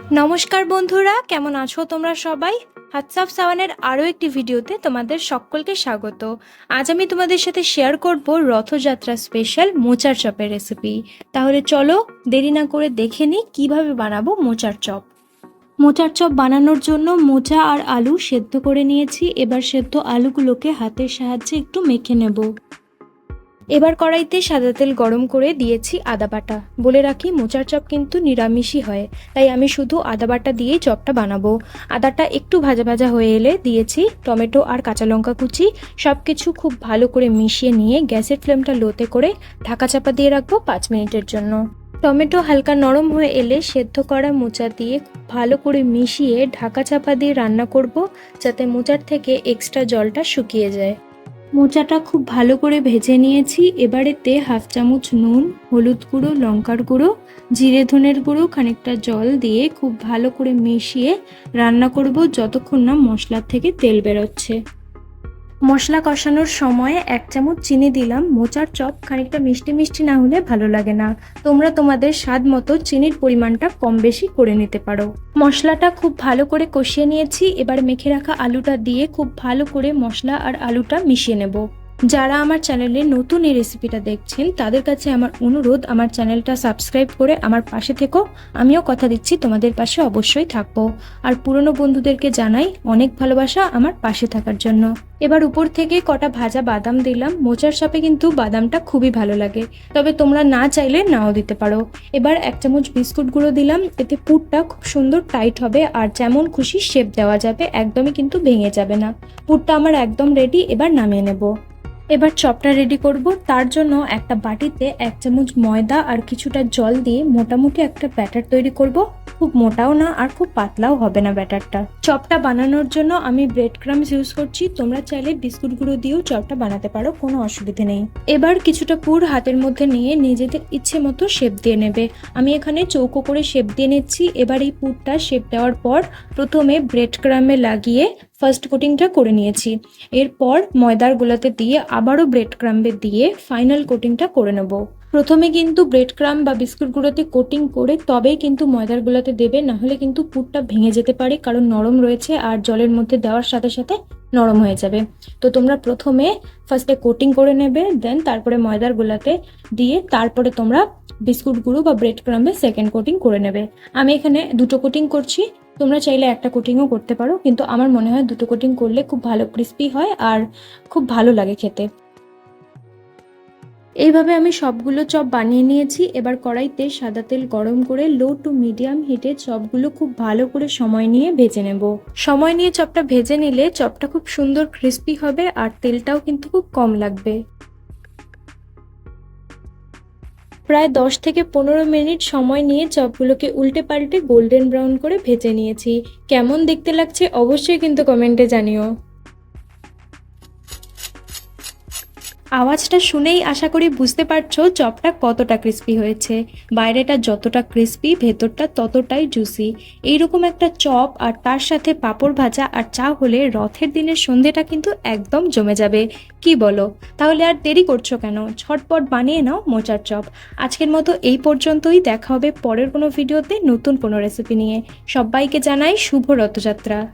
নমস্কার বন্ধুরা, কেমন আছো তোমরা সবাই? হোয়াটসঅ্যাপ সাওয়ানের আরও একটি ভিডিওতে তোমাদের সকলকে স্বাগত। আজ আমি তোমাদের সাথে শেয়ার করব রথযাত্রা স্পেশাল মোচার চপের রেসিপি তাহলে চলো, দেরি না করে দেখে নিই কীভাবে বানাবো মোচার চপ। মোচার চপ বানানোর জন্য মোচা আর আলু সেদ্ধ করে নিয়েছি। এবার সেদ্ধ আলুগুলোকে হাতের সাহায্যে একটু মেখে নেব। এবার কড়াইতে সাদা তেল গরম করে দিয়েছি আদা বাটা। বলে রাখি, মোচার চপ কিন্তু নিরামিষই হয়, তাই আমি শুধু আদা বাটা দিয়েই চপটা বানাবো। আদাটা একটু ভাজা ভাজা হয়ে এলে দিয়েছি টমেটো আর কাঁচা লঙ্কা কুচি সব কিছু খুব ভালো করে মিশিয়ে নিয়ে গ্যাসের ফ্লেমটা লোতে করে ঢাকা চাপা দিয়ে রাখব পাঁচ মিনিটের জন্য। টমেটো হালকা নরম হয়ে এলে সেদ্ধ করা মোচা দিয়ে ভালো করে মিশিয়ে ঢাকা চাপা দিয়ে রান্না করব, যাতে মোচার থেকে এক্সট্রা জলটা শুকিয়ে যায়। মোচাটা খুব ভালো করে ভেজে নিয়েছি। এবারেতে হাফ চামচ নুন, হলুদ গুঁড়ো, লঙ্কার গুঁড়ো, জিরে ধনের গুঁড়ো, খানিকটা জল দিয়ে খুব ভালো করে মিশিয়ে রান্না করব যতক্ষণ না মশলার থেকে তেল বেরোচ্ছে। মশলা কষানোর সময় এক চামচ চিনি দিলাম। মোচার চপ খানিকটা মিষ্টি মিষ্টি না হলে ভালো লাগে না। তোমরা তোমাদের স্বাদ মতো চিনির পরিমাণটা কম বেশি করে নিতে পারো। মশলাটা খুব ভালো করে কষিয়ে নিয়েছি। এবার মেখে রাখা আলুটা দিয়ে খুব ভালো করে মশলা আর আলুটা মিশিয়ে নেব। যারা আমার চ্যানেলে নতুন এই রেসিপিটা দেখছেন, তাদের কাছে আমার অনুরোধ, আমার চ্যানেলটা সাবস্ক্রাইব করে আমার পাশে থেকো। আমিও কথা দিচ্ছি, তোমাদের পাশে অবশ্যই থাকব। আর পুরনো বন্ধুদেরকে জানাই অনেক ভালোবাসা আমার পাশে থাকার জন্য। এবার উপর থেকে কটা ভাজা বাদাম দিলাম। মোচার সাপে কিন্তু বাদামটা খুবই ভালো লাগে। তবে তোমরা না চাইলে নাও দিতে পারো। এবার এক চামচ বিস্কুট গুঁড়ো দিলাম। এতে পুরটা খুব সুন্দর টাইট হবে আর যেমন খুশি শেপ দেওয়া যাবে, একদমই কিন্তু ভেঙে যাবে না। পুরটা আমার একদম রেডি এবার নামিয়ে নেব। এবার চপটা রেডি করব। তার জন্য একটা বাটিতে এক চামচ ময়দা আর কিছুটা জল দিয়ে মোটামুটি একটা ব্যাটার তৈরি করব। খুব মোটাও না আর খুব পাতলাও হবে না ব্যাটারটা। চপটা বানানোর জন্য আমি ব্রেড ক্রামস ইউজ করছি। তোমরা চাইলে বিস্কুট গুঁড়ো দিয়েও চপটা বানাতে পারো, কোনো অসুবিধে নেই। এবার কিছুটা পুর হাতের মধ্যে নিয়ে নিজেদের ইচ্ছে মতো শেপ দিয়ে নেবে। আমি এখানে চৌকো করে শেপ দিয়ে নিচ্ছি। এবার এই পুরটা শেপ দেওয়ার পর প্রথমে ব্রেড ক্রামে লাগিয়ে ফার্স্ট কোটিংটা করে নিয়েছি। এরপর ময়দার গোলাতে দিয়ে আবারও ব্রেড ক্রাম্বে দিয়ে ফাইনাল কোটিংটা করে নেব। প্রথমে কিন্তু ব্রেড ক্রাম বা বিস্কুট গুঁড়োতে কোটিং করে তবেই কিন্তু ময়দার গুলাতে দেবে, না হলে কিন্তু পুরটা ভেঙে যেতে পারে, কারণ নরম রয়েছে আর জলের মধ্যে দেওয়ার সাথে সাথে নরম হয়ে যাবে। তো তোমরা প্রথমে ফার্স্টে কোটিং করে নেবে দেন তারপরে ময়দার গুলাতে দিয়ে তারপরে তোমরা বিস্কুট গুঁড়ো বা ব্রেড ক্রাম্বে সেকেন্ড কোটিং করে নেবে। আমি এখানে দুটো কোটিং করছি তোমরা চাইলে একটা কোটিংও করতে পারো, কিন্তু আমার মনে হয় দুটো কোটিং করলে খুব ভালো ক্রিস্পি হয় আর খুব ভালো লাগে খেতে। এইভাবে আমি সবগুলো চপ বানিয়ে নিয়েছি। এবার কড়াইতে সাদা তেল গরম করে লো টু মিডিয়াম হিটে চপগুলো খুব ভালো করে সময় নিয়ে ভেজে নেব। সময় নিয়ে চপটা ভেজে নিলে চপটা খুব সুন্দর ক্রিস্পি হবে আর তেলটাও কিন্তু খুব কম লাগবে। প্রায় দশ থেকে পনেরো মিনিট সময় নিয়ে চপগুলোকে উল্টে পাল্টে গোল্ডেন ব্রাউন করে ভেজে নিয়েছি। কেমন দেখতে লাগছে অবশ্যই কিন্তু কমেন্টে জানিও। আওয়াজটা শুনেই আশা করি বুঝতে পারছ চপটা কতটা ক্রিস্পি হয়েছে। বাইরেটা যতটা ক্রিস্পি ভেতরটা ততটাই জুসি এইরকম একটা চপ আর তার সাথে পাঁপড় ভাজা আর চা হলে রথের দিনের সন্ধেটা কিন্তু একদম জমে যাবে। কি বলো? তাহলে আর দেরি করছ কেন? ঝটপট বানিয়ে নাও মোচার চপ। আজকের মতো এই পর্যন্তই। দেখা হবে পরের কোনো ভিডিওতে নতুন কোনো রেসিপি নিয়ে। সবাইকে জানাই শুভ রথযাত্রা।